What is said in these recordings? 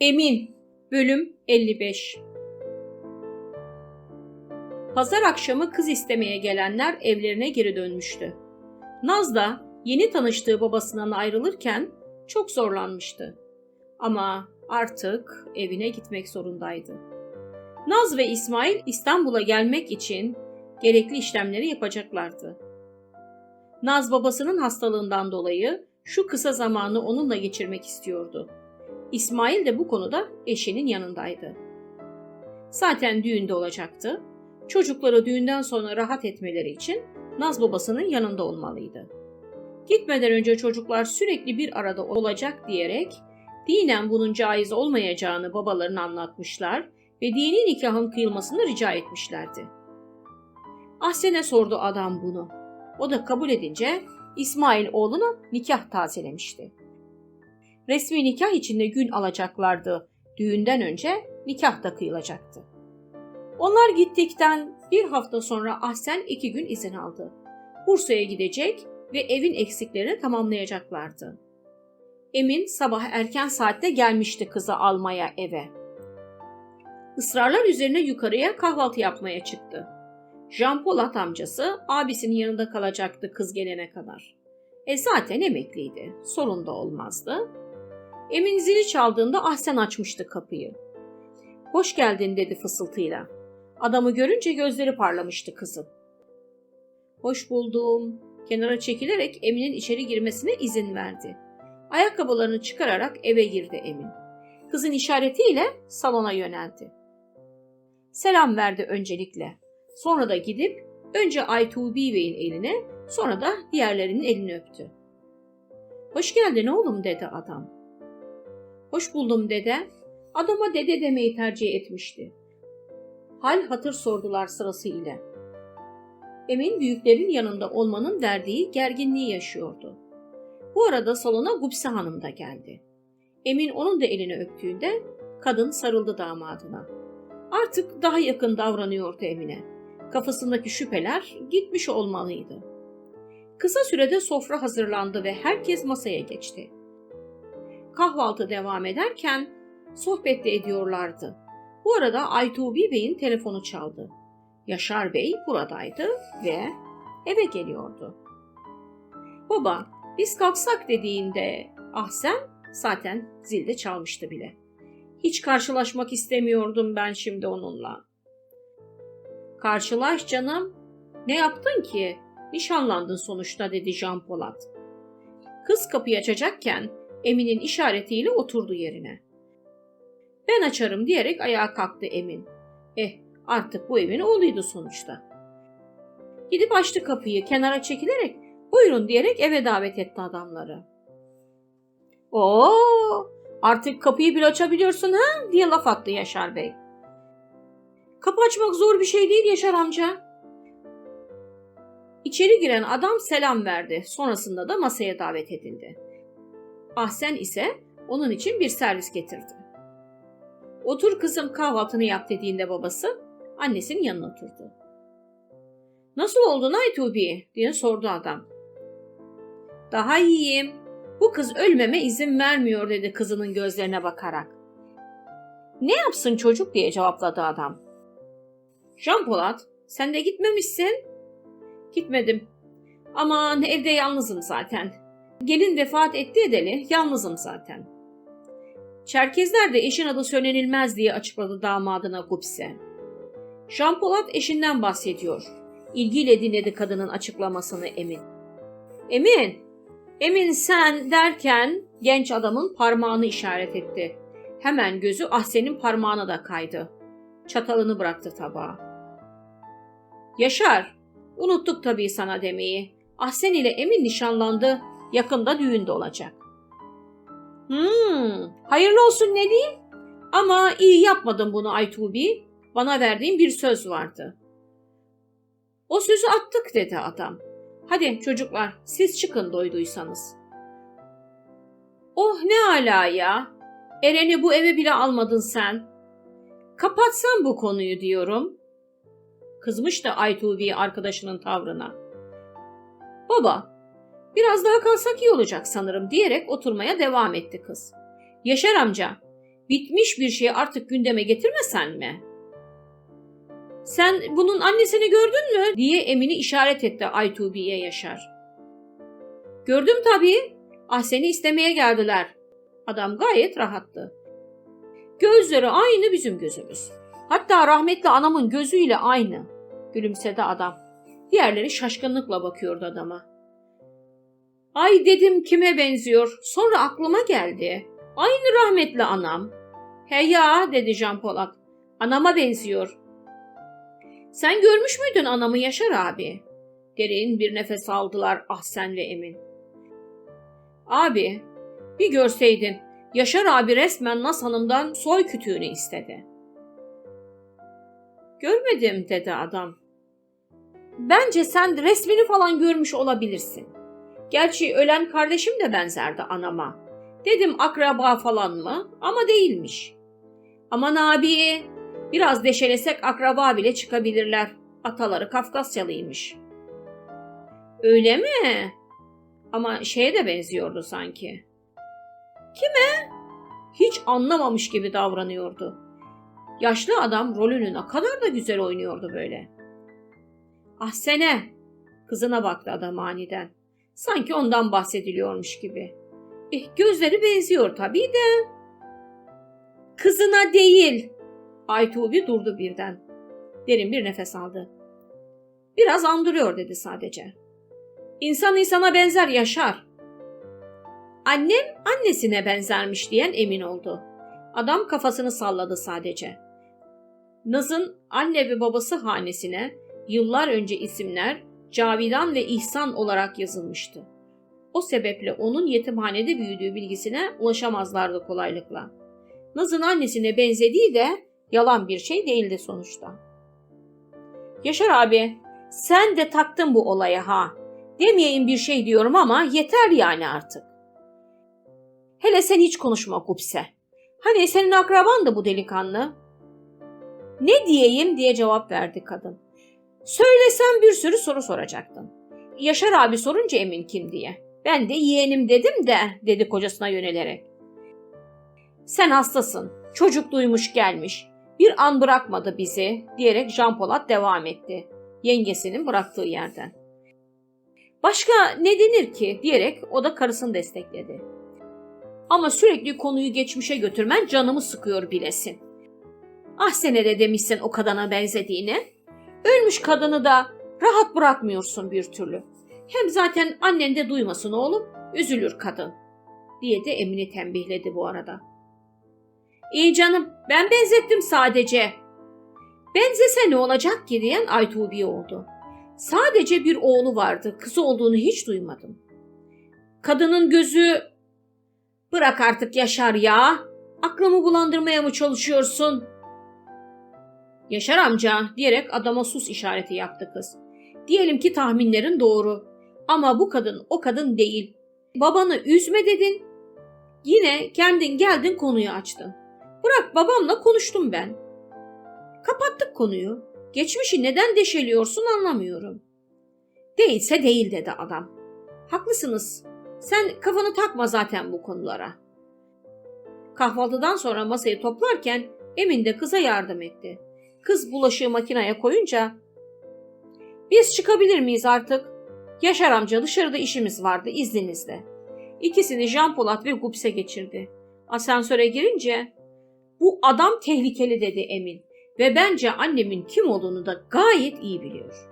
Emin Bölüm 55 Pazar akşamı kız istemeye gelenler evlerine geri dönmüştü. Naz da yeni tanıştığı babasından ayrılırken çok zorlanmıştı. Ama artık evine gitmek zorundaydı. Naz ve İsmail İstanbul'a gelmek için gerekli işlemleri yapacaklardı. Naz babasının hastalığından dolayı şu kısa zamanı onunla geçirmek istiyordu. İsmail de bu konuda eşinin yanındaydı. Zaten düğünde olacaktı. Çocukları düğünden sonra rahat etmeleri için Naz babasının yanında olmalıydı. Gitmeden önce çocuklar sürekli bir arada olacak diyerek dinen bunun caiz olmayacağını babalarına anlatmışlar ve dini nikahın kıyılmasını rica etmişlerdi. Ahsen'e sordu adam bunu. O da kabul edince İsmail oğluna nikah tazelemişti. Resmi nikah içinde gün alacaklardı. Düğünden önce nikah da kıyılacaktı. Onlar gittikten bir hafta sonra Ahsen iki gün izin aldı. Bursa'ya gidecek ve evin eksiklerini tamamlayacaklardı. Emin sabah erken saatte gelmişti kızı almaya eve. Israrlar üzerine yukarıya kahvaltı yapmaya çıktı. Jean Polat amcası abisinin yanında kalacaktı kız gelene kadar. E zaten emekliydi. Sorun da olmazdı. Emin zili çaldığında Ahsen açmıştı kapıyı. Hoş geldin dedi fısıltıyla. Adamı görünce gözleri parlamıştı kızın. Hoş buldum. Kenara çekilerek Emin'in içeri girmesine izin verdi. Ayakkabılarını çıkararak eve girdi Emin. Kızın işaretiyle salona yöneldi. Selam verdi öncelikle. Sonra da gidip önce Aytubi Bey'in eline sonra da diğerlerinin elini öptü. Hoş geldin oğlum dedi adam. Hoş buldum dede. Adama dede demeyi tercih etmişti. Hal hatır sordular sırasıyla. Emin büyüklerin yanında olmanın verdiği gerginliği yaşıyordu. Bu arada salona Gupse Hanım da geldi. Emin onun da elini öptüğünde kadın sarıldı damadına. Artık daha yakın davranıyordu Emine. Kafasındaki şüpheler gitmiş olmalıydı. Kısa sürede sofra hazırlandı ve herkes masaya geçti. Kahvaltı devam ederken sohbet de ediyorlardı. Bu arada Aytubi Bey'in telefonu çaldı. Yaşar Bey buradaydı ve eve geliyordu. Baba, biz kalksak dediğinde Ahsen zaten zilde çalmıştı bile. Hiç karşılaşmak istemiyordum ben şimdi onunla. Karşılaş canım. Ne yaptın ki? Nişanlandın sonuçta dedi Jean Polat. Kız kapıyı açacakken Emin'in işaretiyle oturdu yerine. Ben açarım diyerek ayağa kalktı Emin. Eh artık bu evin oğluydu sonuçta. Gidip açtı kapıyı kenara çekilerek buyurun diyerek eve davet etti adamları. Oo artık kapıyı bile açabiliyorsun ha diye laf attı Yaşar Bey. Kapı açmak zor bir şey değil Yaşar amca. İçeri giren adam selam verdi. Sonrasında da masaya davet edildi. Ahsen ise onun için bir servis getirdi. Otur kızım kahvaltını yap dediğinde babası annesinin yanına oturdu. Nasıl oldun Aytubi diye sordu adam. Daha iyiyim. Bu kız ölmeme izin vermiyor dedi kızının gözlerine bakarak. Ne yapsın çocuk diye cevapladı adam. Jean Polat sen de gitmemişsin. Gitmedim. Aman evde yalnızım zaten. Gelin vefat etti edeli yalnızım zaten. Çerkezler de eşin adı söylenilmez diye açıkladı damadına Gupse. Jean Polat eşinden bahsediyor. İlgiyle dinledi kadının açıklamasını Emin. Emin, Emin sen derken genç adamın parmağını işaret etti. Hemen gözü Ahsen'in parmağına da kaydı. Çatalını bıraktı tabağa. Yaşar, unuttuk tabii sana demeyi. Ahsen ile Emin nişanlandı, yakında düğünde olacak. Hmm, hayırlı olsun ne diyeyim? Ama iyi yapmadın bunu Aytubi. Bana verdiğin bir söz vardı. O sözü attık dedi adam. Hadi çocuklar siz çıkın doyduysanız. Oh ne ala ya. Eren'i bu eve bile almadın sen. Kapatsan bu konuyu diyorum. Kızmış da Aytubi arkadaşının tavrına. Baba, biraz daha kalsak iyi olacak sanırım diyerek oturmaya devam etti kız. Yaşar amca, bitmiş bir şeyi artık gündeme getirmesen mi? Sen bunun annesini gördün mü? diye Emin'i işaret etti Aytubi'ye Yaşar. Gördüm tabii. Ah seni istemeye geldiler. Adam gayet rahattı. Gözleri aynı bizim gözümüz. Hatta rahmetli anamın gözüyle aynı. Gülümsedi adam. Diğerleri şaşkınlıkla bakıyordu adama. Ay dedim kime benziyor. Sonra aklıma geldi. Aynı rahmetli anam. He ya dedi Jean Polat. Anama benziyor. Sen görmüş müydün anamı Yaşar abi? Derin bir nefes aldılar Ahsen ve Emin. Abi, bir görseydin Yaşar abi resmen Nas Hanım'dan soy kütüğünü istedi. Görmedim dedi adam. Bence sen resmini falan görmüş olabilirsin. Gerçi ölen kardeşim de benzerdi anama. Dedim akraba falan mı ama değilmiş. Aman abi biraz deşelesek akraba bile çıkabilirler. Ataları Kafkasyalıymış. Öyle mi? Ama şeye de benziyordu sanki. Kime? Hiç anlamamış gibi davranıyordu. Yaşlı adam rolünü ne kadar da güzel oynuyordu böyle. Ah sene! Kızına baktı adam aniden. Sanki ondan bahsediliyormuş gibi. Eh, gözleri benziyor tabii de. Kızına değil. Aytuğbi durdu birden. Derin bir nefes aldı. Biraz andırıyor dedi sadece. İnsan insana benzer yaşar. Annem annesine benzermiş diyen emin oldu. Adam kafasını salladı sadece. Naz'ın anne ve babası hanesine yıllar önce isimler Cavidan ve İhsan olarak yazılmıştı. O sebeple onun yetimhanede büyüdüğü bilgisine ulaşamazlardı kolaylıkla. Naz'ın annesine benzediği de yalan bir şey değildi sonuçta. Yaşar abi, sen de taktın bu olaya ha. Demeyeyim bir şey diyorum ama yeter yani artık. Hele sen hiç konuşma Kupse. Hani senin akraban da bu delikanlı. Ne diyeyim diye cevap verdi kadın. Söylesem bir sürü soru soracaktın. Yaşar abi sorunca emin kim diye. Ben de yeğenim dedim de dedi kocasına yönelerek. Sen hastasın. Çocuk duymuş gelmiş. Bir an bırakmadı bizi diyerek Jean Polat devam etti. Yengesinin bıraktığı yerden. Başka ne denir ki diyerek o da karısını destekledi. Ama sürekli konuyu geçmişe götürmen canımı sıkıyor bilesin. Ah senede demişsin o kadına benzediğini. Ölmüş kadını da rahat bırakmıyorsun bir türlü. Hem zaten annen de duymasın oğlum, üzülür kadın. Diye de Emine tembihledi bu arada. İyi canım, ben benzettim sadece. Benzese ne olacak ki diyen Aytubi oldu. Sadece bir oğlu vardı, kızı olduğunu hiç duymadım. Kadının gözü... Bırak artık Yaşar ya. Aklımı bulandırmaya mı çalışıyorsun? Yaşar amca diyerek adama sus işareti yaptı kız. Diyelim ki tahminlerin doğru. Ama bu kadın o kadın değil. Babanı üzme dedin. Yine kendin geldin konuyu açtın. Bırak babamla konuştum ben. Kapattık konuyu. Geçmişi neden deşeliyorsun anlamıyorum. Değilse değil dedi adam. Haklısınız. Sen kafanı takma zaten bu konulara. Kahvaltıdan sonra masayı toplarken Emin de kıza yardım etti. Kız bulaşığı makineye koyunca biz çıkabilir miyiz artık? Yaşar amca dışarıda işimiz vardı izninizle. İkisini Jean Polat ve Gupse geçirdi. Asansöre girince bu adam tehlikeli dedi Emin ve bence annemin kim olduğunu da gayet iyi biliyor.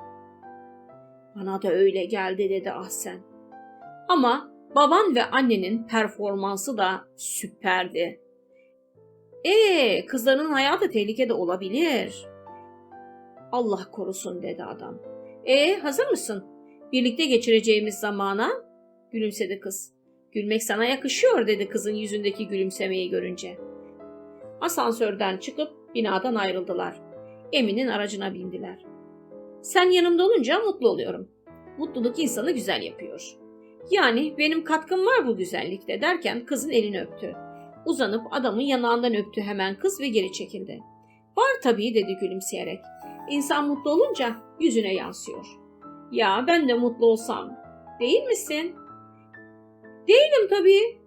Bana da öyle geldi dedi Ahsen. Ama baban ve annenin performansı da süperdi. Ee, kızlarının hayatı tehlikede olabilir. Allah korusun dedi adam. E hazır mısın? Birlikte geçireceğimiz zamana gülümsedi kız. Gülmek sana yakışıyor dedi kızın yüzündeki gülümsemeyi görünce. Asansörden çıkıp binadan ayrıldılar. Emin'in aracına bindiler. Sen yanımda olunca mutlu oluyorum. Mutluluk insanı güzel yapıyor. Yani benim katkım var bu güzellikte derken kızın elini öptü. Uzanıp adamın yanağından öptü hemen kız ve geri çekildi. Var tabii dedi gülümseyerek. İnsan mutlu olunca yüzüne yansıyor. Ya ben de mutlu olsam. Değil misin? Değilim tabii.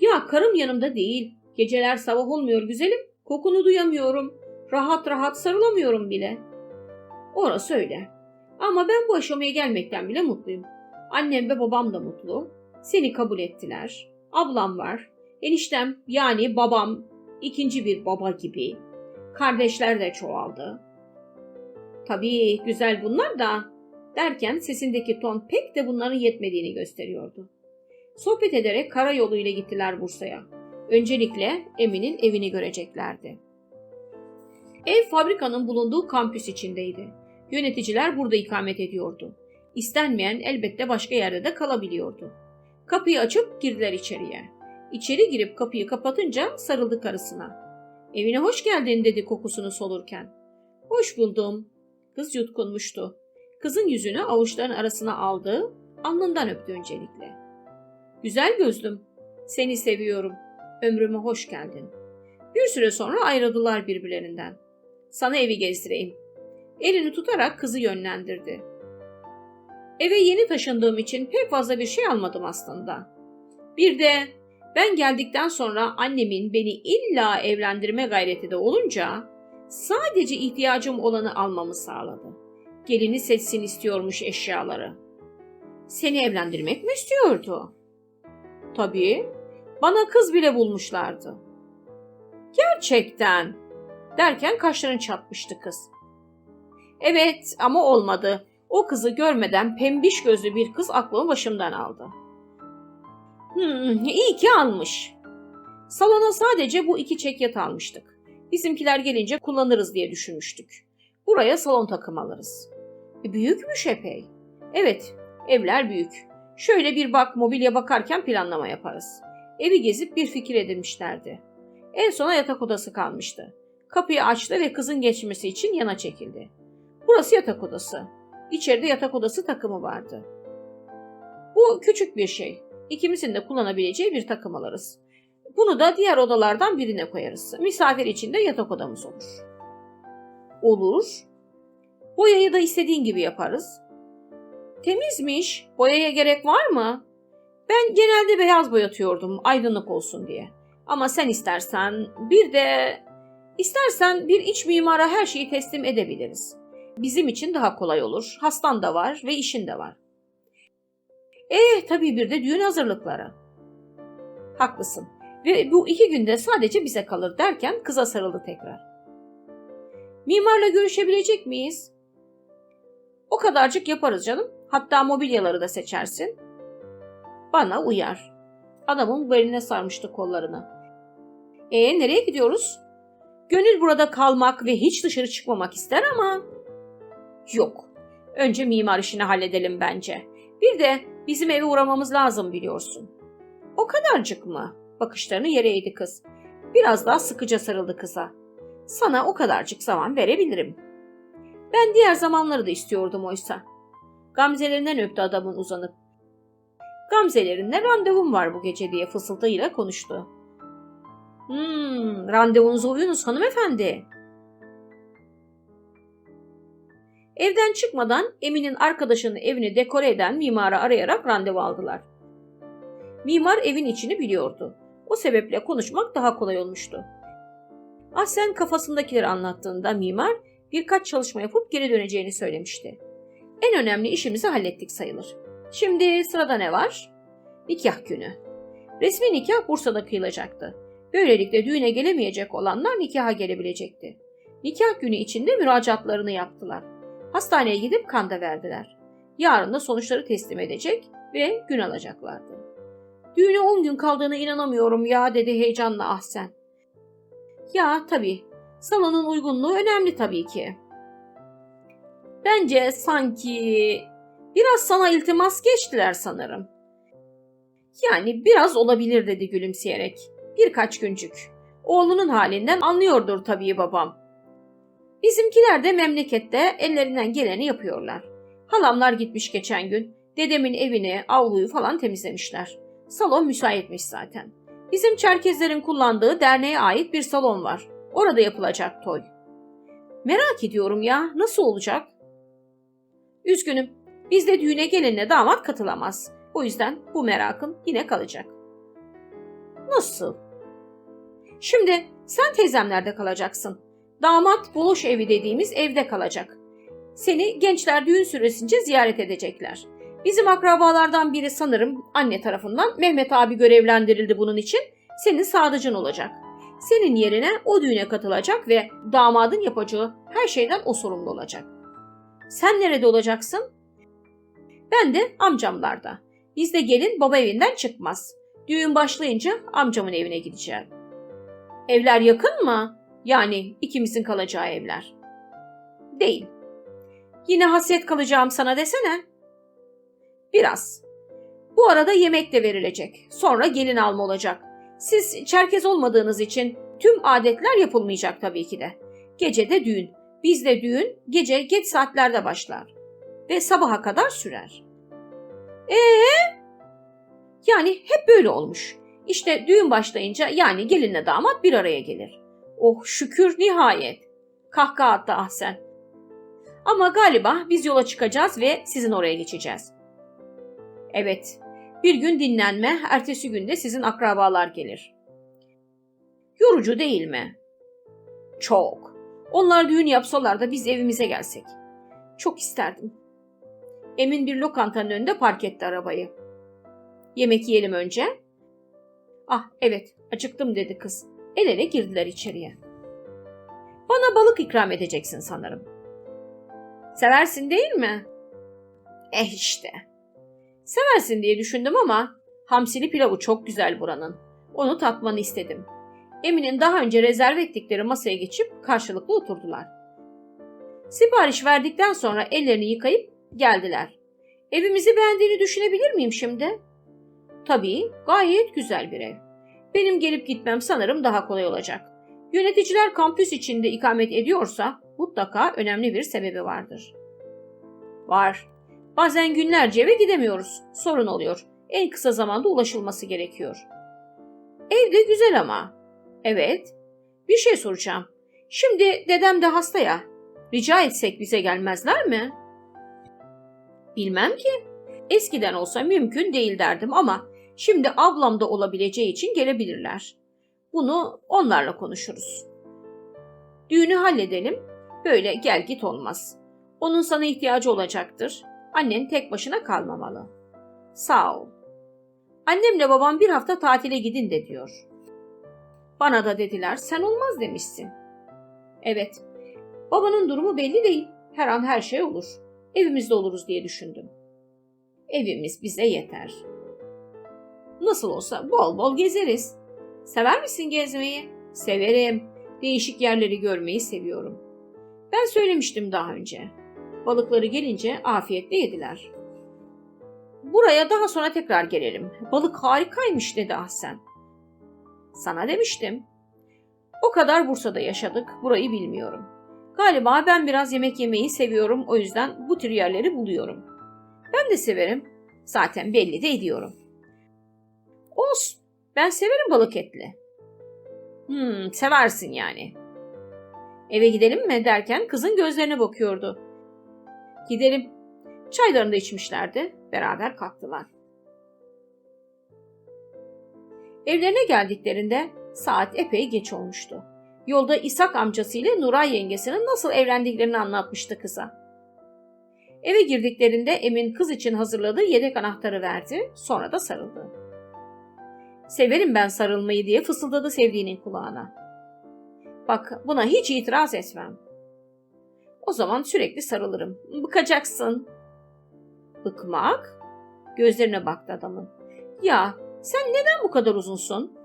Ya karım yanımda değil. Geceler sabah olmuyor güzelim. Kokunu duyamıyorum. Rahat rahat sarılamıyorum bile. Orası öyle. Ama ben bu aşamaya gelmekten bile mutluyum. Annem ve babam da mutlu. Seni kabul ettiler. Ablam var. Eniştem yani babam ikinci bir baba gibi. Kardeşler de çoğaldı. Tabii güzel bunlar da derken sesindeki ton pek de bunların yetmediğini gösteriyordu. Sohbet ederek karayoluyla gittiler Bursa'ya. Öncelikle Emin'in evini göreceklerdi. Ev fabrikanın bulunduğu kampüs içindeydi. Yöneticiler burada ikamet ediyordu. İstenmeyen elbette başka yerde de kalabiliyordu. Kapıyı açıp girdiler içeriye. İçeri girip kapıyı kapatınca sarıldı karısına. Evine hoş geldin dedi kokusunu solurken. Hoş buldum. Kız yutkunmuştu. Kızın yüzünü avuçların arasına aldı, alnından öptü öncelikle. Güzel gözlüm, seni seviyorum. Ömrüme hoş geldin. Bir süre sonra ayrıldılar birbirlerinden. Sana evi gezdireyim. Elini tutarak kızı yönlendirdi. Eve yeni taşındığım için pek fazla bir şey almadım aslında. Bir de ben geldikten sonra annemin beni illa evlendirme gayreti de olunca sadece ihtiyacım olanı almamı sağladı. Gelini seçsin istiyormuş eşyaları. Seni evlendirmek mi istiyordu? Tabii. Bana kız bile bulmuşlardı. Gerçekten. Derken kaşların çatmıştı kız. Evet ama olmadı. O kızı görmeden pembiş gözlü bir kız aklımı başımdan aldı. Hmm, iyi ki almış. Salona sadece bu iki çekyat almıştık. Bizimkiler gelince kullanırız diye düşünmüştük. Buraya salon takım alırız. E, büyükmüş epey. Evet, evler büyük. Şöyle bir bak mobilya bakarken planlama yaparız. Evi gezip bir fikir edinmişlerdi. En sona yatak odası kalmıştı. Kapıyı açtı ve kızın geçmesi için yana çekildi. Burası yatak odası. İçeride yatak odası takımı vardı. Bu küçük bir şey. İkimizin de kullanabileceği bir takım alırız. Bunu da diğer odalardan birine koyarız. Misafir için de yatak odamız olur. Olur. Boyayı da istediğin gibi yaparız. Temizmiş. Boyaya gerek var mı? Ben genelde beyaz boyatıyordum aydınlık olsun diye. Ama sen istersen bir de istersen bir iç mimara her şeyi teslim edebiliriz. Bizim için daha kolay olur. Hastan da var ve işin de var. Eh tabii bir de düğün hazırlıkları. Haklısın. Ve bu iki günde sadece bize kalır derken kıza sarıldı tekrar. Mimarla görüşebilecek miyiz? O kadarcık yaparız canım. Hatta mobilyaları da seçersin. Bana uyar. Adamın beline sarmıştı kollarını. E nereye gidiyoruz? Gönül burada kalmak ve hiç dışarı çıkmamak ister ama... Yok. Önce mimar işini halledelim bence. Bir de bizim eve uğramamız lazım biliyorsun. O kadarcık mı? Bakışlarını yere eğdi kız. Biraz daha sıkıca sarıldı kıza. Sana o kadarcık zaman verebilirim. Ben diğer zamanları da istiyordum oysa. Gamzelerinden öptü adamın uzanıp. Gamzelerinle randevum var bu gece diye fısıltıyla konuştu. Hmm, randevunuzu uyunuz hanımefendi. Evden çıkmadan Emin'in arkadaşının evini dekore eden mimarı arayarak randevu aldılar. Mimar evin içini biliyordu. O sebeple konuşmak daha kolay olmuştu. Ahsen kafasındakileri anlattığında mimar birkaç çalışma yapıp geri döneceğini söylemişti. En önemli işimizi hallettik sayılır. Şimdi sırada ne var? Nikah günü. Resmi nikah Bursa'da kıyılacaktı. Böylelikle düğüne gelemeyecek olanlar nikaha gelebilecekti. Nikah günü içinde müracaatlarını yaptılar. Hastaneye gidip kan da verdiler. Yarın da sonuçları teslim edecek ve gün alacaklardı. Düğüne 10 gün kaldığına inanamıyorum ya dedi heyecanla Ahsen. Ya tabii. Salonun uygunluğu önemli tabii ki. Bence sanki biraz sana iltimas geçtiler sanırım. Yani biraz olabilir dedi gülümseyerek. Birkaç güncük. Oğlunun halinden anlıyordur tabii babam. Bizimkiler de memlekette ellerinden geleni yapıyorlar. Halamlar gitmiş geçen gün. Dedemin evini, avluyu falan temizlemişler. Salon müsaitmiş zaten. Bizim Çerkezlerin kullandığı derneğe ait bir salon var. Orada yapılacak toy. Merak ediyorum ya, nasıl olacak? Üzgünüm, bizde düğüne gelinle damat katılamaz. O yüzden bu merakın yine kalacak. Nasıl? Şimdi sen teyzemlerde kalacaksın. Damat buluş evi dediğimiz evde kalacak. Seni gençler düğün süresince ziyaret edecekler. Bizim akrabalardan biri sanırım anne tarafından Mehmet abi görevlendirildi bunun için. Senin sadıcın olacak. Senin yerine o düğüne katılacak ve damadın yapacağı her şeyden o sorumlu olacak. Sen nerede olacaksın? Ben de amcamlarda. Bizde gelin baba evinden çıkmaz. Düğün başlayınca amcamın evine gideceğim. Evler yakın mı? Yani ikimizin kalacağı evler. Değil. Yine hasret kalacağım sana desene. Biraz. Bu arada yemek de verilecek. Sonra gelin alma olacak. Siz Çerkez olmadığınız için tüm adetler yapılmayacak tabii ki de. Gece de düğün. Bizde düğün gece geç saatlerde başlar. Ve sabaha kadar sürer. Ee? Yani hep böyle olmuş. İşte düğün başlayınca yani gelinle damat bir araya gelir. Oh şükür nihayet. Kahkaha attı Ahsen. Ama galiba biz yola çıkacağız ve sizin oraya geçeceğiz. Evet, bir gün dinlenme, ertesi günde sizin akrabalar gelir. Yorucu değil mi? Çok. Onlar düğün yapsalar da biz evimize gelsek. Çok isterdim. Emin bir lokantanın önünde park etti arabayı. Yemek yiyelim önce. Ah evet, acıktım dedi kız. El ele girdiler içeriye. Bana balık ikram edeceksin sanırım. Seversin değil mi? Eh işte. Seversin diye düşündüm ama hamsili pilavı çok güzel buranın. Onu tatmanı istedim. Emin'in daha önce rezerv ettikleri masaya geçip karşılıklı oturdular. Sipariş verdikten sonra ellerini yıkayıp geldiler. Evimizi beğendiğini düşünebilir miyim şimdi? Tabii, gayet güzel bir ev. Benim gelip gitmem sanırım daha kolay olacak. Yöneticiler kampüs içinde ikamet ediyorsa mutlaka önemli bir sebebi vardır. Var. Bazen günlerce eve gidemiyoruz. Sorun oluyor. En kısa zamanda ulaşılması gerekiyor. Ev de güzel ama. Evet. Bir şey soracağım. Şimdi dedem de hasta ya. Rica etsek bize gelmezler mi? Bilmem ki. Eskiden olsa mümkün değil derdim ama şimdi ablam da olabileceği için gelebilirler. Bunu onlarla konuşuruz. Düğünü halledelim. Böyle gel git olmaz. Onun sana ihtiyacı olacaktır. Annen tek başına kalmamalı. Sağ ol. Annemle babam bir hafta tatile gidin de diyor. Bana da dediler sen olmaz demişsin. Evet. Babanın durumu belli değil. Her an her şey olur. Evimizde oluruz diye düşündüm. Evimiz bize yeter. Nasıl olsa bol bol gezeriz. Sever misin gezmeyi? Severim. Değişik yerleri görmeyi seviyorum. Ben söylemiştim daha önce. Balıkları gelince afiyetle yediler. Buraya daha sonra tekrar gelelim. Balık harikaymış dedi Ahsen. Sana demiştim. O kadar Bursa'da yaşadık, burayı bilmiyorum. Galiba ben biraz yemek yemeyi seviyorum, o yüzden bu tür yerleri buluyorum. Ben de severim. Zaten belli de ediyorum. Ben severim balık etli. Hmm, seversin yani. Eve gidelim mi derken kızın gözlerine bakıyordu. Gidelim. Çaylarını da içmişlerdi. Beraber kalktılar. Evlerine geldiklerinde saat epey geç olmuştu. Yolda İshak amcasıyla Nuray yengesinin nasıl evlendiklerini anlatmıştı kıza. Eve girdiklerinde Emin kız için hazırladığı yedek anahtarı verdi, sonra da sarıldı. Severim ben sarılmayı diye fısıldadı sevdiğinin kulağına. Bak buna hiç itiraz etmem. O zaman sürekli sarılırım. Bıkacaksın. Bıkmak? Gözlerine baktı adamın. Ya sen neden bu kadar uzunsun?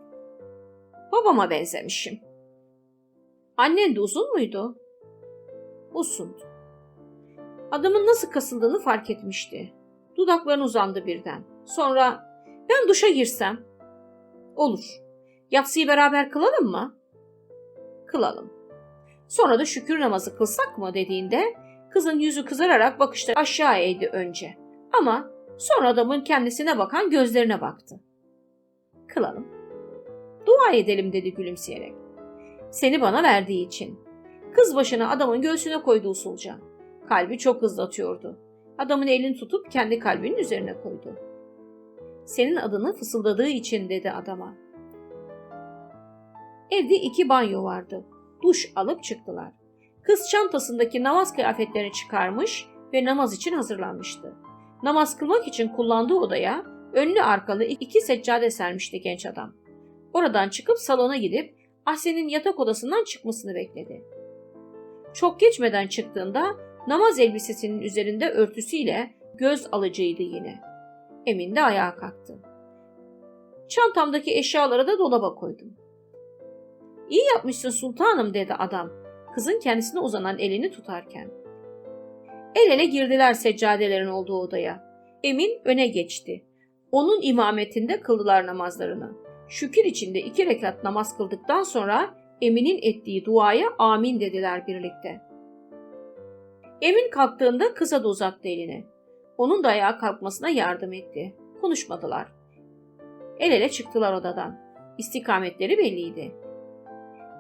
Babama benzemişim. Annen de uzun muydu? Uzundu. Adamın nasıl kasıldığını fark etmişti. Dudaklarını uzandı birden. Sonra Ben duşa girsem. Olur. Yatsıyı beraber kılalım mı? Kılalım. Sonra da şükür namazı kılsak mı dediğinde kızın yüzü kızararak bakışları aşağı eğdi önce. Ama sonra adamın kendisine bakan gözlerine baktı. Kılalım. Dua edelim dedi gülümseyerek. Seni bana verdiği için. Kız başını adamın göğsüne koydu usulca. Kalbi çok hızlı atıyordu. Adamın elini tutup kendi kalbinin üzerine koydu. Senin adını fısıldadığı için dedi adama. Evde iki banyo vardı. Duş alıp çıktılar. Kız çantasındaki namaz kıyafetlerini çıkarmış ve namaz için hazırlanmıştı. Namaz kılmak için kullandığı odaya önlü arkalı iki seccade sermişti genç adam. Oradan çıkıp salona gidip Ahsen'in yatak odasından çıkmasını bekledi. Çok geçmeden çıktığında namaz elbisesinin üzerinde örtüsüyle göz alıcıydı yine. Emin de ayağa kalktı. Çantamdaki eşyaları da dolaba koydum. İyi yapmışsın sultanım dedi adam kızın kendisine uzanan elini tutarken. El ele girdiler seccadelerin olduğu odaya. Emin öne geçti. Onun imametinde kıldılar namazlarını. Şükür içinde iki rekat namaz kıldıktan sonra Emin'in ettiği duaya amin dediler birlikte. Emin kalktığında kıza da uzattı elini. Onun da ayağa kalkmasına yardım etti. Konuşmadılar. El ele çıktılar odadan. İstikametleri belliydi.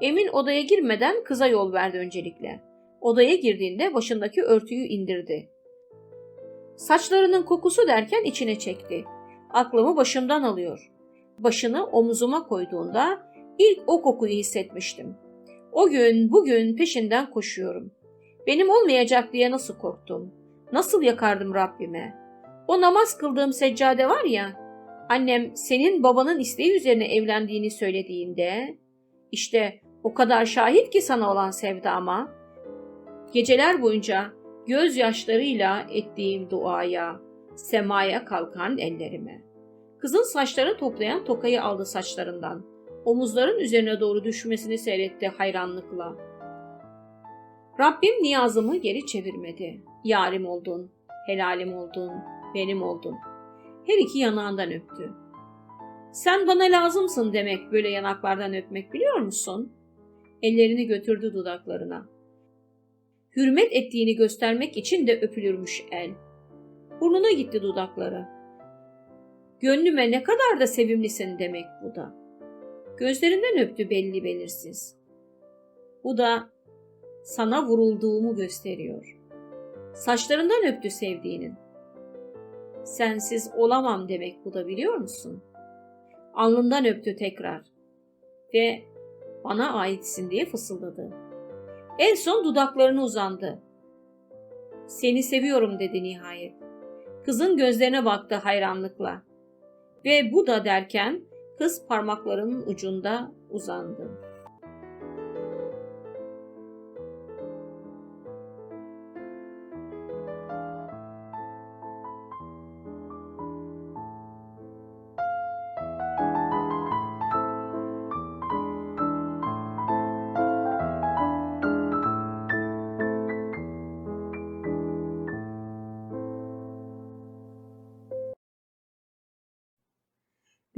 Emin odaya girmeden kıza yol verdi öncelikle. Odaya girdiğinde başındaki örtüyü indirdi. Saçlarının kokusu derken içine çekti. Aklımı başımdan alıyor. Başını omuzuma koyduğunda ilk o kokuyu hissetmiştim. O gün bugün peşinden koşuyorum. Benim olmayacak diye nasıl korktum? Nasıl yakardım Rabbime? O namaz kıldığım seccade var ya, annem senin babanın isteği üzerine evlendiğini söylediğinde, işte o kadar şahit ki sana olan sevdama, geceler boyunca gözyaşlarıyla ettiğim duaya, semaya kalkan ellerime. Kızın saçlarını toplayan tokayı aldı saçlarından. Omuzların üzerine doğru düşmesini seyretti hayranlıkla. Rabbim niyazımı geri çevirmedi. Yarim oldun, helalim oldun, benim oldun. Her iki yanağından öptü. Sen bana lazımsın demek böyle yanaklardan öpmek biliyor musun? Ellerini götürdü dudaklarına. Hürmet ettiğini göstermek için de öpülürmüş el. Burnuna gitti dudakları. Gönlüme ne kadar da sevimlisin demek bu da. Gözlerinden öptü belli belirsiz. Bu da sana vurulduğumu gösteriyor. Saçlarından öptü sevdiğinin. Sensiz olamam demek bu da biliyor musun? Alnından öptü tekrar. Ve bana aitsin diye fısıldadı. En son dudaklarını uzandı. Seni seviyorum dedi nihayet. Kızın gözlerine baktı hayranlıkla. Ve bu da derken kız parmaklarının ucunda uzandı.